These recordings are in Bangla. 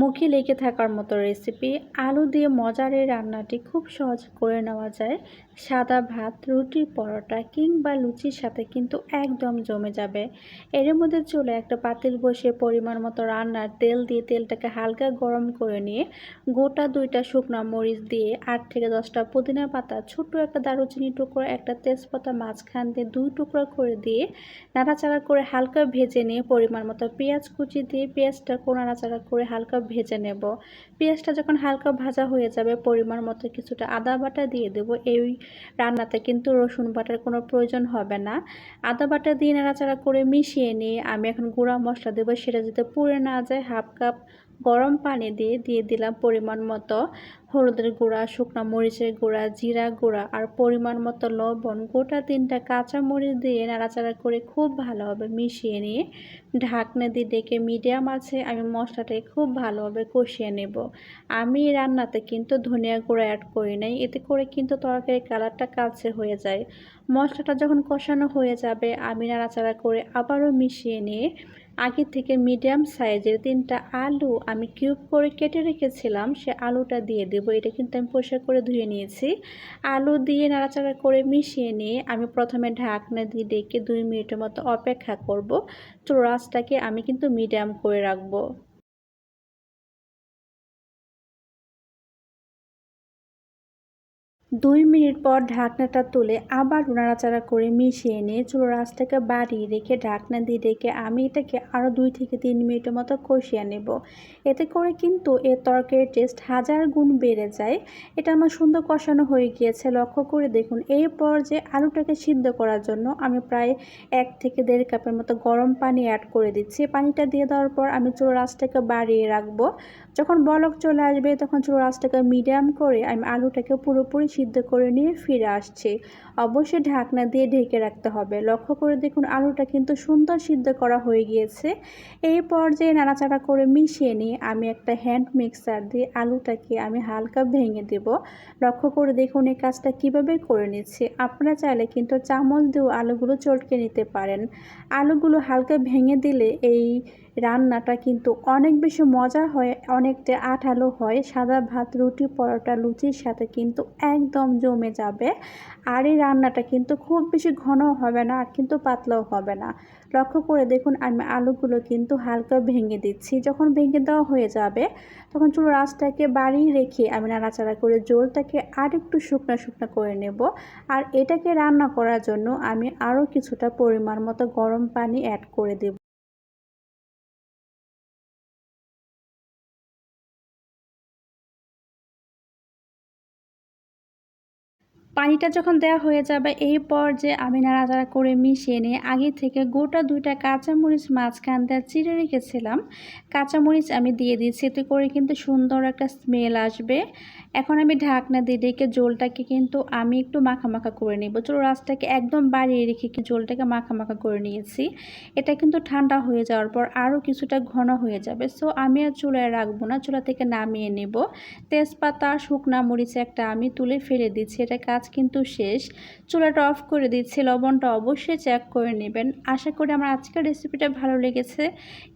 মুখে লেগে থাকার মতো রেসিপি আলু দিয়ে মজার এই রান্নাটি খুব সহজ করে নেওয়া যায়। সাদা ভাত, রুটি, পরোটা কিংবা লুচির সাথে কিন্তু একদম জমে যাবে। এর মধ্যে চলে একটা পাতিল বসে পরিমাণ মতো রান্নার তেল দিয়ে তেলটাকে হালকা গরম করে নিয়ে গোটা দুইটা শুকনো মরিচ দিয়ে আট থেকে দশটা পুদিনা পাতা, ছোট্ট একটা দারুচিনি টুকরো, একটা তেজপাতা মাঝখান দিয়ে দুই টুকরো করে দিয়ে নাড়াচাড়া করে হালকা ভেজে নিয়ে পরিমাণ মতো পেঁয়াজ কুচি দিয়ে পেঁয়াজটা নাড়াচাড়া করে হালকা ভেজে নেব। পেঁয়াজটা যখন হালকা ভাজা হয়ে যাবে, পরিমাণ মতো কিছুটা আদা বাটা দিয়ে দেব। এই রান্নাতে কিন্তু রসুন বাটার কোনো প্রয়োজন হবে না। আদা বাটা দিয়ে নাড়াচাড়া করে মিশিয়ে নিয়ে আমি এখন গুঁড়া মশলা দেবো। সেটা যাতে পুড়ে না যায়, হাফ কাপ গরম পানি দিয়ে দিয়ে দিলাম পরিমাণ মতো। হলুদের গুঁড়া, শুকনো মরিচের গুঁড়া, জিরা গুঁড়া আর পরিমাণ মতো লবণ গোটা তিনটা কাঁচা মরিচ দিয়ে নাড়াচাড়া করে খুব ভালোভাবে মিশিয়ে নিয়ে ঢাকনা দিয়ে ডেকে মিডিয়াম আছে আমি মশলাটাকে খুব ভালোভাবে কষিয়ে নেব। আমি রান্নাতে কিন্তু ধনিয়া গুঁড়া অ্যাড করি নাই, এতে করে কিন্তু তরকারির কালারটা কালচে হয়ে যায়। মশলাটা যখন কষানো হয়ে যাবে, আমি নাড়াচাড়া করে আবারও মিশিয়ে নিয়ে আগে থেকে মিডিয়াম সাইজের তিনটা আলু আমি কিউব করে কেটে রেখেছিলাম, সে আলুটা দিয়ে দেবো, এটা কিন্তু আমি পরিষ্কার করে ধুয়ে নিয়েছি। আলু দিয়ে নাড়াচাড়া করে মিশিয়ে নিয়ে আমি প্রথমে ঢাকনা দিয়ে ডেকে দুই মিনিটের মতো অপেক্ষা করব। চোরাসটাকে আমি কিন্তু মিডিয়াম করে রাখব। দুই মিনিট পর ঢাকনাটা তুলে আবার নাড়াচাড়া করে মিশিয়ে নিয়ে চুলো রাসটাকে বাড়িয়ে রেখে ঢাকনা দিয়ে রেখে আমি এটাকে আরও দুই থেকে তিন মিনিটের মতো কষিয়ে নেব। এতে করে কিন্তু এর তরকারির টেস্ট হাজার গুণ বেড়ে যায়। এটা আমার সুন্দর কষানো হয়ে গিয়েছে। লক্ষ্য করে দেখুন, এরপর যে আলুটাকে সিদ্ধ করার জন্য আমি প্রায় এক থেকে দেড় কাপের মতো গরম পানি অ্যাড করে দিচ্ছি। পানিটা দিয়ে দেওয়ার পর আমি চুলো রাসটাকে বাড়িয়ে রাখব। যখন বলক চলে আসবে, তখন চুলো রাসটাকে মিডিয়াম করে আমি আলুটাকে পুরোপুরি সিদ্ধ করে নিয়ে ফিরে আসছি। অবশ্যই ঢাকনা দিয়ে ঢেকে রাখতে হবে। লক্ষ্য করে দেখুন, আলুটা কিন্তু সুন্দর সিদ্ধ করা হয়ে গিয়েছে। এই পর্যায়ে নাড়াচাড়া করে মিশিয়ে নিয়ে আমি একটা হ্যান্ড মিক্সার দিয়ে আলুটাকে আমি হালকা ভেঙে দেব। লক্ষ্য করে দেখুন, এই কাজটা কীভাবে করে নিচ্ছি। আপনারা চাইলে কিন্তু চামচ দিয়েও আলুগুলো চটকে নিতে পারেন। আলুগুলো হালকা ভেঙে দিলে এই রান্নাটা কিন্তু অনেক বেশি মজা হয়, অনেকটা আঠালো হয়। সাদা ভাত, রুটি, পরোটা, লুচির সাথে কিন্তু একদম জমে যাবে। আর এই রান্নাটা কিন্তু খুব বেশি ঘন হবে না, আর কিন্তু পাতলাও হবে না। লক্ষ্য করে দেখুন, আমি আলুগুলো কিন্তু হালকা ভেঙে দিচ্ছি। যখন ভেঙে দেওয়া হয়ে যাবে, তখন চুলো রাসটাকে বাড়িয়ে রেখে আমি নাড়াচাড়া করে জলটাকে আর একটু শুকনো শুকনো করে নেব। আর এটাকে রান্না করার জন্য আমি আরও কিছুটা পরিমাণ মতো গরম পানি অ্যাড করে দেব। পানিটা যখন দেওয়া হয়ে যাবে এই পর যে আমি নাড়াচাড়া করে মিশিয়ে নিয়ে আগে থেকে গোটা দুইটা কাঁচামরিচ মাঝখান দিয়ে চিড়ে রেখেছিলাম। কাঁচামরিচ আমি দিয়ে দিচ্ছি এতে করে কিন্তু সুন্দর একটা স্মেল আসবে। এখন আমি ঢাকনা দিয়ে ডেকে জোলটাকে কিন্তু আমি একটু মাখা মাখা করে নিব। চলো রাসটাকে একদম বাড়িয়ে রেখে কি জলটাকে মাখা মাখা করে নিয়েছি। এটা কিন্তু ঠান্ডা হয়ে যাওয়ার পর আরও কিছুটা ঘন হয়ে যাবে। সো আমি আর চুলায় রাখব না, চুলা থেকে নামিয়ে নেব। তেজপাতা, শুকনা মরিচ একটা আমি তুলে ফেলে দিচ্ছি। এটা কাজ কিন্তু শেষ। চুলাটা অফ করে দিচ্ছি, লবণটা অবশ্যই চেক করে নেবেন। আশা করি আমার আজকের রেসিপিটা ভালো লেগেছে।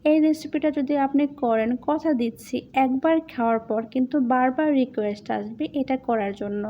এই রেসিপিটা যদি আপনি করেন, কথা দিচ্ছি, একবার খাওয়ার পর কিন্তু বারবার রিকোয়েস্ট আসবে এটা করার জন্য।